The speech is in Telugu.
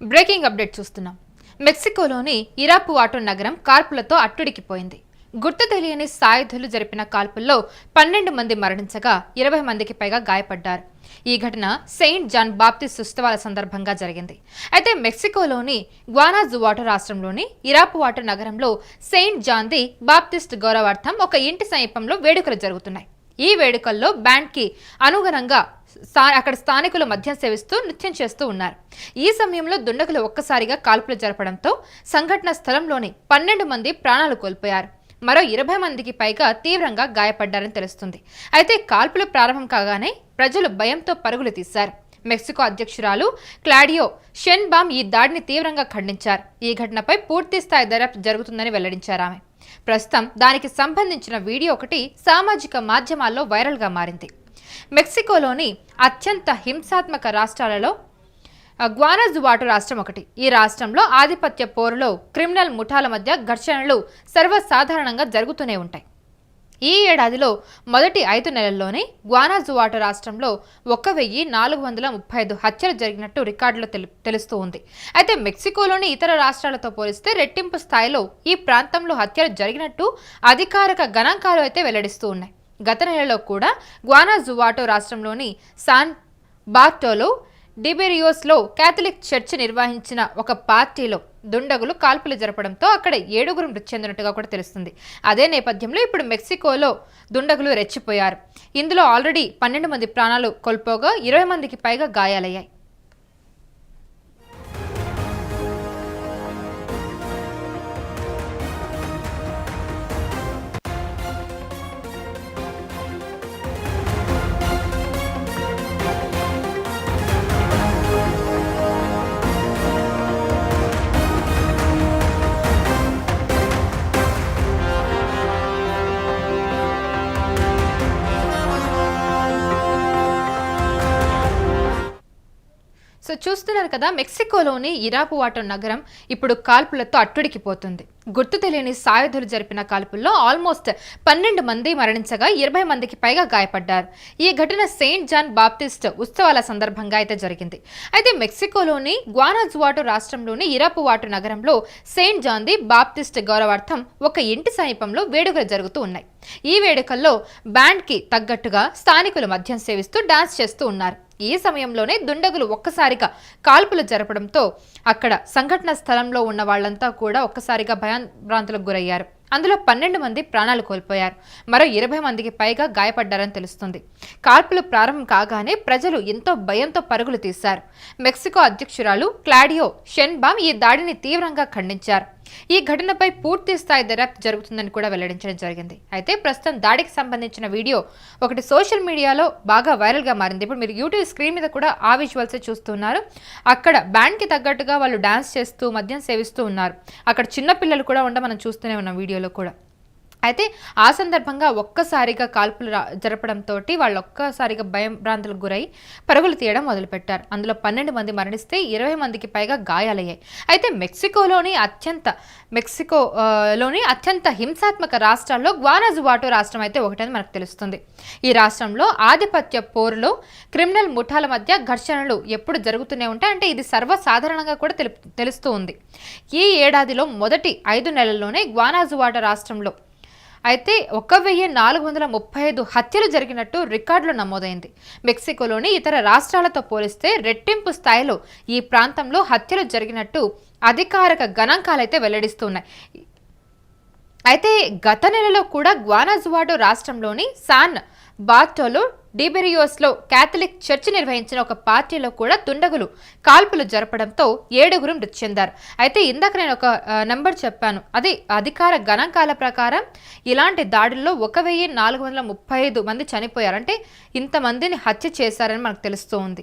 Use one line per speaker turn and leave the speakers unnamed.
బ్రేకింగ్ అప్డేట్ చూస్తున్నాం. మెక్సికోలోని ఇరాపువాటో నగరం కాల్పులతో అట్టుడికిపోయింది. గుర్తు తెలియని సాయుధులు జరిపిన కాల్పుల్లో పన్నెండు మంది మరణించగా ఇరవై మందికి పైగా గాయపడ్డారు. ఈ ఘటన సెయింట్ జాన్ బాప్తిస్ ఉత్సవాల సందర్భంగా జరిగింది. అయితే మెక్సికోలోని గ్వానాజువాటో రాష్ట్రంలోని ఇరాపువాటో నగరంలో సెయింట్ జాన్ది బాప్తిస్ట్ గౌరవార్థం ఒక ఇంటి సమీపంలో వేడుకలు జరుగుతున్నాయి. ఈ వేడుకల్లో బ్యాండ్కి అనుగుణంగా స్థా- అక్కడ స్థానికులు మద్యం సేవిస్తూ నృత్యం చేస్తూ ఉన్నారు. ఈ సమయంలో దుండగులు ఒక్కసారిగా కాల్పులు జరపడంతో సంఘటన స్థలంలోని పన్నెండు మంది ప్రాణాలు కోల్పోయారు. మరో ఇరవై మందికి పైగా తీవ్రంగా గాయపడ్డారని తెలుస్తుంది. అయితే కాల్పులు ప్రారంభం కాగానే ప్రజలు భయంతో పరుగులు తీశారు. మెక్సికో అధ్యక్షురాలు క్లాడియో షెన్బామ్ ఈ దాడిని తీవ్రంగా ఖండించారు. ఈ ఘటనపై పూర్తి స్థాయి దర్యాప్తు జరుగుతుందని వెల్లడించారు ఆమె. ప్రస్తుతం దానికి సంబంధించిన వీడియో ఒకటి సామాజిక మాధ్యమాల్లో వైరల్గా మారింది. మెక్సికోలోని అత్యంత హింసాత్మక రాష్ట్రాలలో గ్వానజువాటు రాష్ట్రం ఒకటి. ఈ రాష్ట్రంలో ఆధిపత్య పోరులో క్రిమినల్ ముఠాల మధ్య ఘర్షణలు సర్వసాధారణంగా జరుగుతూనే ఉంటాయి. ఈ ఏడాదిలో మొదటి ఐదు నెలల్లోనే గ్వానాజువాటో రాష్ట్రంలో ఒక వెయ్యి నాలుగు వందల ముప్పై ఐదు హత్యలు జరిగినట్టు రికార్డులో తెలు తెలుస్తూ ఉంది. అయితే మెక్సికోలోని ఇతర రాష్ట్రాలతో పోలిస్తే రెట్టింపు స్థాయిలో ఈ ప్రాంతంలో హత్యలు జరిగినట్టు అధికారిక గణాంకాలు అయితే వెల్లడిస్తూ ఉన్నాయి. గత నెలలో కూడా గ్వానాజువాటో రాష్ట్రంలోని సాన్ బార్టోలో డిబెరియోస్లో కేథలిక్ చర్చ్ నిర్వహించిన ఒక పార్టీలో దుండగులు కాల్పులు జరపడంతో అక్కడ ఏడుగురు మృతి చెందినట్టుగా కూడా తెలుస్తుంది. అదే నేపథ్యంలో ఇప్పుడు మెక్సికోలో దుండగులు రెచ్చిపోయారు. ఇందులో ఆల్రెడీ పన్నెండు మంది ప్రాణాలు కోల్పోగా ఇరవై మందికి పైగా గాయాలయ్యాయి. చూస్తున్నారు కదా మెక్సికోలోని ఇరాపువాటో నగరం ఇప్పుడు కాల్పులతో అట్టుడికిపోతుంది. గుర్తు తెలియని సాయుధులు జరిపిన కాల్పుల్లో ఆల్మోస్ట్ పన్నెండు మంది మరణించగా ఇరవై మందికి పైగా గాయపడ్డారు. ఈ ఘటన సెయింట్ జాన్ బాప్టిస్ట్ ఉత్సవాల సందర్భంగా అయితే జరిగింది. అయితే మెక్సికోలోని గ్వానాజువాటో రాష్ట్రంలోని ఇరాపువాటో నగరంలో సెయింట్ జాన్ది బాప్టిస్ట్ గౌరవార్థం ఒక ఇంటి సమీపంలో వేడుకలు జరుగుతూ ఉన్నాయి. ఈ వేడుకల్లో బ్యాండ్కి తగ్గట్టుగా స్థానికులు మద్యం సేవిస్తూ డాన్స్ చేస్తూ ఉన్నారు. ఈ సమయంలోనే దుండగులు ఒక్కసారిగా కాల్పులు జరపడంతో అక్కడ సంఘటన స్థలంలో ఉన్న వాళ్ళంతా కూడా ఒక్కసారిగా భయాంభ్రాంతులకు గురయ్యారు. అందులో పన్నెండు మంది ప్రాణాలు కోల్పోయారు. మరో ఇరవై మందికి పైగా గాయపడ్డారని తెలుస్తుంది. కాల్పులు ప్రారంభం కాగానే ప్రజలు ఎంతో భయంతో పరుగులు తీశారు. మెక్సికో అధ్యక్షురాలు క్లాడియో షెన్బామ్ ఈ దాడిని తీవ్రంగా ఖండించారు. ఈ ఘటనపై పూర్తి స్థాయి దర్యాప్తు జరుగుతుందని కూడా వెల్లడించడం జరిగింది. అయితే ప్రస్తుతం దాడికి సంబంధించిన వీడియో ఒకటి సోషల్ మీడియాలో బాగా వైరల్గా మారింది. ఇప్పుడు మీరు యూట్యూబ్ స్క్రీన్ మీద కూడా ఆ విజువల్సే చూస్తున్నారు. అక్కడ బ్యాండ్కి తగ్గట్టుగా వాళ్ళు డ్యాన్స్ చేస్తూ మద్యం సేవిస్తూ ఉన్నారు. అక్కడ చిన్న పిల్లలు కూడా ఉండ మనం చూస్తూనే ఉన్నాం వీడియోలో కూడా. అయితే ఆ సందర్భంగా ఒక్కసారిగా కాల్పులు జరపడంతో వాళ్ళు ఒక్కసారిగా భయం భ్రాంతులకు గురై పరుగులు తీయడం మొదలుపెట్టారు. అందులో పన్నెండు మంది మరణిస్తే ఇరవై మందికి పైగా గాయాలయ్యాయి. అయితే మెక్సికోలోని అత్యంత మెక్సికో లోని అత్యంత హింసాత్మక రాష్ట్రాల్లో గ్వానాజువాటో రాష్ట్రం అయితే ఒకటని మనకు తెలుస్తుంది. ఈ రాష్ట్రంలో ఆధిపత్య పోరులో క్రిమినల్ ముఠాల మధ్య ఘర్షణలు ఎప్పుడు జరుగుతూనే ఉంటాయి. అంటే ఇది సర్వసాధారణంగా కూడా తెలుపు తెలుస్తూ ఉంది. ఈ ఏడాదిలో మొదటి ఐదు నెలల్లోనే గ్వానాజువాటో రాష్ట్రంలో అయితే ఒక వెయ్యి నాలుగు వందల ముప్పై ఐదు హత్యలు జరిగినట్టు రికార్డులు నమోదైంది. మెక్సికోలోని ఇతర రాష్ట్రాలతో పోలిస్తే రెట్టింపు స్థాయిలో ఈ ప్రాంతంలో హత్యలు జరిగినట్టు అధికారిక గణాంకాలైతే వెల్లడిస్తున్నాయి. అయితే గత నెలలో కూడా గ్వానాజువాడో రాష్ట్రంలోని సాన్ బార్టోలో డిబెరియోస్లో కేథలిక్ చర్చ్ నిర్వహించిన ఒక పార్టీలో కూడా దుండగులు కాల్పులు జరపడంతో ఏడుగురు మృతి చెందారు. అయితే ఇందాక నేను ఒక నెంబర్ నంబర్ చెప్పాను. అది అధికార గణాంకాల ప్రకారం ఇలాంటి దాడుల్లో ఒక వెయ్యి నాలుగు వందల ముప్పై ఐదు మంది చనిపోయారు. అంటే ఇంతమందిని హత్య చేశారని మనకు తెలుస్తూ ఉంది